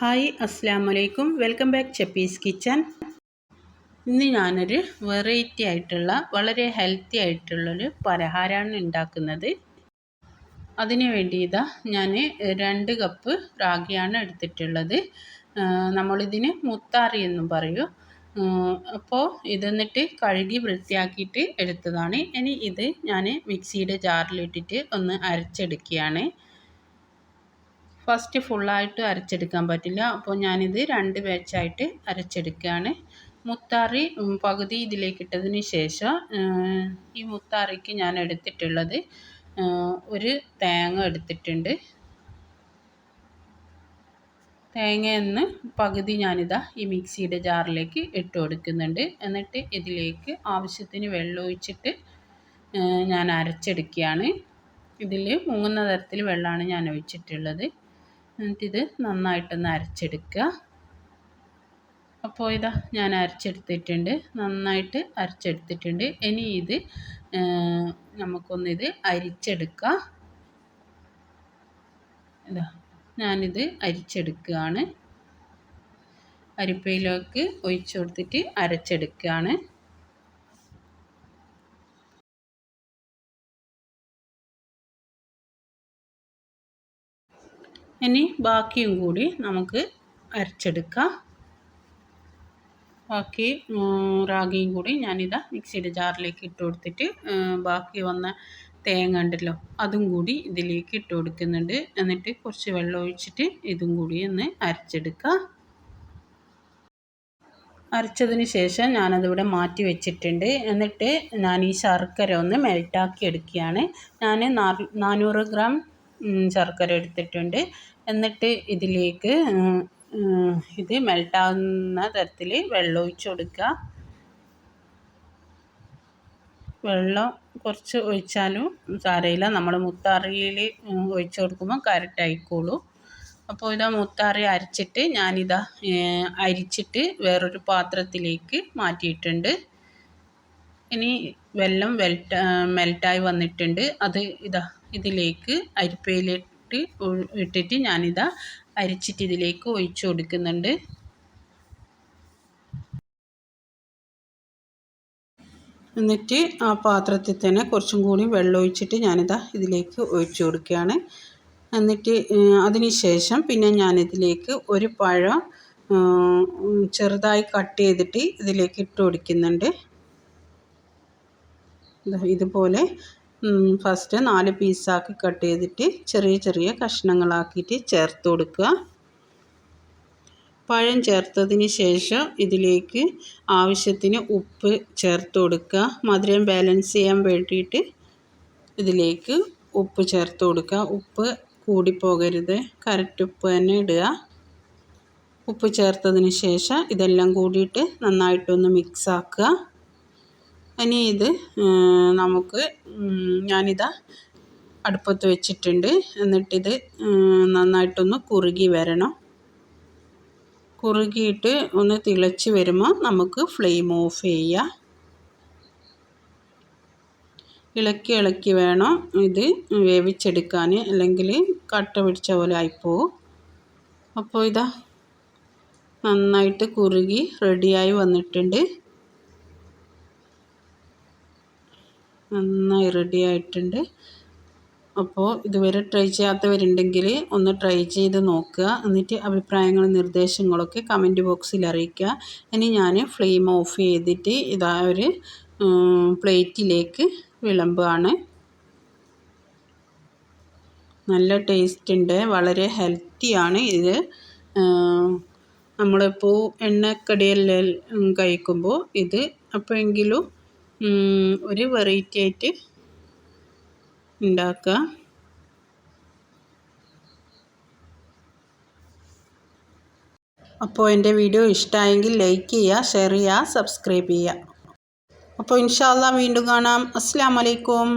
Hi അസ്സാം വലൈക്കും welcome back ചെപ്പീസ് kitchen. ഇന്ന് ഞാനൊരു വെറൈറ്റി ആയിട്ടുള്ള വളരെ ഹെൽത്തി ആയിട്ടുള്ളൊരു പലഹാരമാണ് ഉണ്ടാക്കുന്നത് അതിനു വേണ്ടി ഇതാ ഞാൻ രണ്ട് കപ്പ് റാഗിയാണ് എടുത്തിട്ടുള്ളത്. നമ്മളിതിന് മുത്താറി എന്നും പറയൂ. അപ്പോൾ ഇതെന്നിട്ട് കഴുകി വൃത്തിയാക്കിയിട്ട് എടുത്തതാണ്. ഇനി ഇത് ഞാൻ മിക്സിയുടെ ജാറിലിട്ടിട്ട് ഒന്ന് അരച്ചെടുക്കുകയാണ്. ഫസ്റ്റ് ഫുള്ളായിട്ട് അരച്ചെടുക്കാൻ പറ്റില്ല. അപ്പോൾ ഞാനിത് രണ്ട് ബാച്ചായിട്ട് അരച്ചെടുക്കുകയാണ്. മുത്താറി പകുതി ഇതിലേക്ക് ഇട്ടതിന് ശേഷം ഈ മുത്താറിക്ക് ഞാൻ എടുത്തിട്ടുള്ളത് ഒരു തേങ്ങ എടുത്തിട്ടുണ്ട്. തേങ്ങയെന്ന് പകുതി ഞാനിതാ ഈ മിക്സിയുടെ ജാറിലേക്ക് ഇട്ട് കൊടുക്കുന്നുണ്ട്. എന്നിട്ട് ഇതിലേക്ക് ആവശ്യത്തിന് വെള്ളം ഒഴിച്ചിട്ട് ഞാൻ അരച്ചെടുക്കുകയാണ്. ഇതിൽ മുങ്ങുന്ന തരത്തിൽ വെള്ളമാണ് ഞാൻ ഒഴിച്ചിട്ടുള്ളത്. എന്നിട്ടിത് നന്നായിട്ടൊന്ന് അരച്ചെടുക്കുക. അപ്പോൾ ഇതാ ഞാൻ അരച്ചെടുത്തിട്ടുണ്ട്. നന്നായിട്ട് അരച്ചെടുത്തിട്ടുണ്ട്. ഇനി ഇത് നമുക്കൊന്നിത് അരിച്ചെടുക്കാം. ഇതാ ഞാനിത് അരിച്ചെടുക്കുകയാണ്. അരിപ്പയിലേക്ക് ഒഴിച്ചു കൊടുത്തിട്ട് അരച്ചെടുക്കുകയാണ്. ഇനി ബാക്കിയും കൂടി നമുക്ക് അരച്ചെടുക്കാം. ബാക്കി റാഗിയും കൂടി ഞാനിതാ മിക്സിയുടെ ജാറിലേക്ക് ഇട്ട് കൊടുത്തിട്ട് ബാക്കി വന്ന തേങ്ങ ഉണ്ടല്ലോ അതും കൂടി ഇതിലേക്ക് ഇട്ട് കൊടുക്കുന്നുണ്ട്. എന്നിട്ട് കുറച്ച് വെള്ളം ഒഴിച്ചിട്ട് ഇതും കൂടി ഒന്ന് അരച്ചെടുക്കുക അരച്ചതിന് ശേഷം ഞാനതിവിടെ മാറ്റി വെച്ചിട്ടുണ്ട്. എന്നിട്ട് ഞാൻ ഈ ശർക്കര ഒന്ന് മെൽറ്റാക്കി എടുക്കുകയാണ്. ഞാൻ നാനൂറ് ഗ്രാം ശർക്കര എടുത്തിട്ടുണ്ട്. എന്നിട്ട് ഇതിലേക്ക് ഇത് മെൽട്ടാവുന്ന തരത്തിൽ വെള്ളം ഒഴിച്ചു കൊടുക്കുക. വെള്ളം കുറച്ച് ഒഴിച്ചാലും സാരമില്ല. നമ്മൾ മുത്താറിയിൽ ഒഴിച്ചു കൊടുക്കുമ്പോൾ കറക്റ്റ് ആയിക്കോളൂ അപ്പോൾ ഇതാ മുത്താറി അരച്ചിട്ട് ഞാനിതാ അരിച്ചിട്ട് വേറൊരു പാത്രത്തിലേക്ക് മാറ്റിയിട്ടുണ്ട്. ഇനി വെള്ളം വെൽട്ട മെൽറ്റായി വന്നിട്ടുണ്ട്. അത് ഇതാ ഇതിലേക്ക് അരിപ്പയിലിട്ട് ഇട്ടിട്ട് ഞാനിതാ അരിച്ചിട്ട് ഇതിലേക്ക് ഒഴിച്ചു കൊടുക്കുന്നുണ്ട്. എന്നിട്ട് ആ പാത്രത്തിൽ തന്നെ കുറച്ചും കൂടി വെള്ളം ഒഴിച്ചിട്ട് ഞാനിതാ ഇതിലേക്ക് ഒഴിച്ചു കൊടുക്കുകയാണ്. എന്നിട്ട് അതിന് ശേഷം പിന്നെ ഞാനിതിലേക്ക് ഒരു പഴം ചെറുതായി കട്ട് ചെയ്തിട്ട് ഇതിലേക്ക് ഇട്ട് കൊടുക്കുന്നുണ്ട്. ഇതുപോലെ ഫസ്റ്റ് നാല് പീസാക്കി കട്ട് ചെയ്തിട്ട് ചെറിയ ചെറിയ കഷ്ണങ്ങളാക്കിയിട്ട് ചേർത്ത് കൊടുക്കുക. പഴം ചേർത്തതിന് ശേഷം ഇതിലേക്ക് ആവശ്യത്തിന് ഉപ്പ് ചേർത്ത് കൊടുക്കുക. മധുരം ബാലൻസ് ചെയ്യാൻ വേണ്ടിയിട്ട് ഇതിലേക്ക് ഉപ്പ് ചേർത്ത് കൊടുക്കുക. ഉപ്പ് കൂടിപ്പോകരുത്. കറക്റ്റ് ഉപ്പ് തന്നെ ഇടുക. ഉപ്പ് ചേർത്തതിന് ശേഷം ഇതെല്ലാം കൂടിയിട്ട് നന്നായിട്ടൊന്ന് മിക്സ് ആക്കുക. ഇനി ഇത് നമുക്ക് ഞാനിതാ അടുപ്പത്ത് വെച്ചിട്ടുണ്ട്. എന്നിട്ടിത് നന്നായിട്ടൊന്ന് കുറുകി വരണം. കുറുകിയിട്ട് ഒന്ന് തിളച്ച് വരുമ്പോൾ നമുക്ക് ഫ്ലെയിം ഓഫ് ചെയ്യാം. ഇളക്കി ഇളക്കി വേണം ഇത് വേവിച്ചെടുക്കാൻ അല്ലെങ്കിൽ കട്ട പിടിച്ച പോലെ ആയിപ്പോവും. അപ്പോൾ ഇതാ നന്നായിട്ട് കുറുകി റെഡിയായി വന്നിട്ടുണ്ട്. നന്നായി റെഡി ആയിട്ടുണ്ട്. അപ്പോൾ ഇതുവരെ ട്രൈ ചെയ്യാത്തവരുണ്ടെങ്കിൽ ഒന്ന് ട്രൈ ചെയ്ത് നോക്കുക. എന്നിട്ട് അഭിപ്രായങ്ങളും നിർദ്ദേശങ്ങളൊക്കെ കമന്റ് ബോക്സിൽ അറിയിക്കുക. ഇനി ഞാൻ ഫ്ലെയിം ഓഫ് ചെയ്തിട്ട് ഇതാ ഒരു പ്ലേറ്റിലേക്ക് വിളമ്പുകയാണ് നല്ല ടേസ്റ്റ് ഉണ്ട്. വളരെ ഹെൽത്തിയാണ് ഇത്. നമ്മളിപ്പോൾ എണ്ണക്കടിയെല്ലാം കഴിക്കുമ്പോൾ ഇത് അപ്പോഴെങ്കിലും ഒരു വെറൈറ്റി ആയിട്ട് ഉണ്ടാക്കുക അപ്പോൾ എന്റെ വീഡിയോ ഇഷ്ടമായെങ്കിൽ ലൈക്ക് ചെയ്യുക ഷെയർ ചെയ്യുക സബ്സ്ക്രൈബ് ചെയ്യുക അപ്പോൾ ഇൻഷാല്ല വീണ്ടും കാണാം. അസ്സാം വലൈക്കും